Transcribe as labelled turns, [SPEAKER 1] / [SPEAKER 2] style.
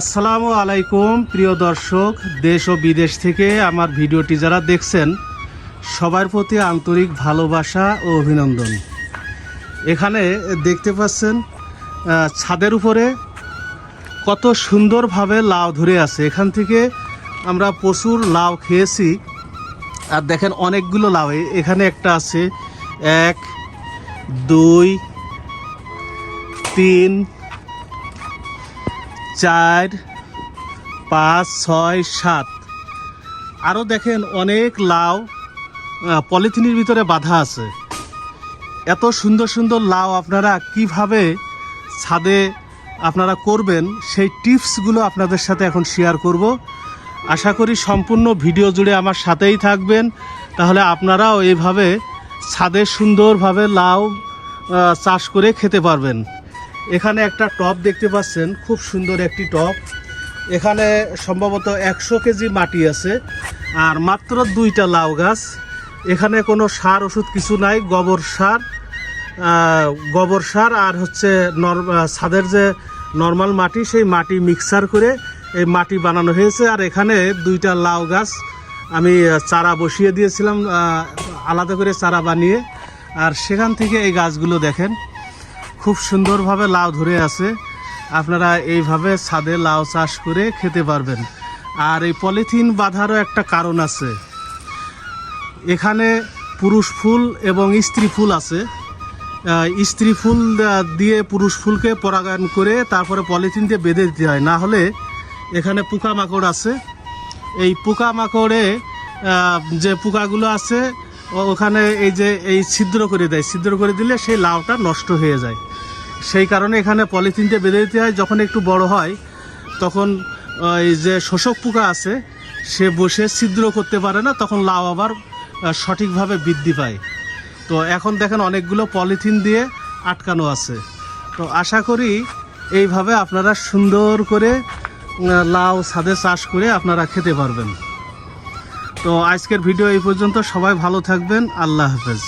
[SPEAKER 1] আসসালামু আলাইকুম, প্রিয় দর্শক, দেশ ও বিদেশ থেকে আমার ভিডিওটি যারা দেখছেন, সবার প্রতি আন্তরিক ভালোবাসা ও অভিনন্দন। এখানে দেখতে পাচ্ছেন ছাদের উপরে কত সুন্দরভাবে লাউ ধরে আছে। এখান থেকে আমরা প্রচুর লাউ খেয়েছি। আর দেখেন অনেকগুলো লাউ। এখানে একটা আছে, এক, দুই, তিন চার, পাঁচ, ছয়, সাত। আরও দেখেন অনেক লাউ পলিথিনের ভিতরে বাঁধা আছে। এত সুন্দর সুন্দর লাউ আপনারা কীভাবে ছাদে আপনারা করবেন, সেই টিপসগুলো আপনাদের সাথে এখন শেয়ার করব। আশা করি সম্পূর্ণ ভিডিও জুড়ে আমার সাথেই থাকবেন। তাহলে আপনারাও এইভাবে ছাদে সুন্দরভাবে লাউ চাষ করে খেতে পারবেন। এখানে একটা টব দেখতে পাচ্ছেন, খুব সুন্দর একটি টব এখানে সম্ভবত একশো কেজি মাটি আছে, আর মাত্র দুইটা লাউ গাছ। এখানে কোনো সার ওষুধ কিছু নাই, গোবর সার গোবর সার আর হচ্ছে ছাদের যে নর্মাল মাটি, সেই মাটি মিক্সার করে এই মাটি বানানো হয়েছে। আর এখানে দুইটা লাউ গাছ আমি চারা বসিয়ে দিয়েছিলাম আলাদা করে চারা বানিয়ে। আর সেখান থেকে এই গাছগুলো দেখেন খুব সুন্দরভাবে লাউ ধরে আছে। আপনারা এইভাবে ছাদে লাউ চাষ করে খেতে পারবেন। আর এই পলিথিন বাঁধারও একটা কারণ আছে। এখানে পুরুষ ফুল এবং স্ত্রী ফুল আছে। স্ত্রী ফুল দিয়ে পুরুষ ফুলকে পরাগায়ন করে তারপরে পলিথিন দিয়ে বেঁধে দিতে হয়। না হলে এখানে পোকামাকড় আছে। এই পোকামাকড়ে যে পোকাগুলো আছে ওখানে এই যে এই ছিদ্র করে দেয়। ছিদ্র করে দিলে সেই লাউটা নষ্ট হয়ে যায়। সেই কারণে এখানে পলিথিনটা বেঁধে দিতে হয়। যখন একটু বড় হয়, তখন ওই যে শোষক পোকা আছে, সে বসে ছিদ্র করতে পারে না, তখন লাউ আবার সঠিকভাবে বৃদ্ধি পায়। তো এখন দেখেন অনেকগুলো পলিথিন দিয়ে আটকানো আছে। তো আশা করি এইভাবে আপনারা সুন্দর করে লাউ ছাদে চাষ করে আপনারা খেতে পারবেন। তো আজকের ভিডিও এই পর্যন্ত। সবাই ভালো থাকবেন। আল্লাহ হাফেজ।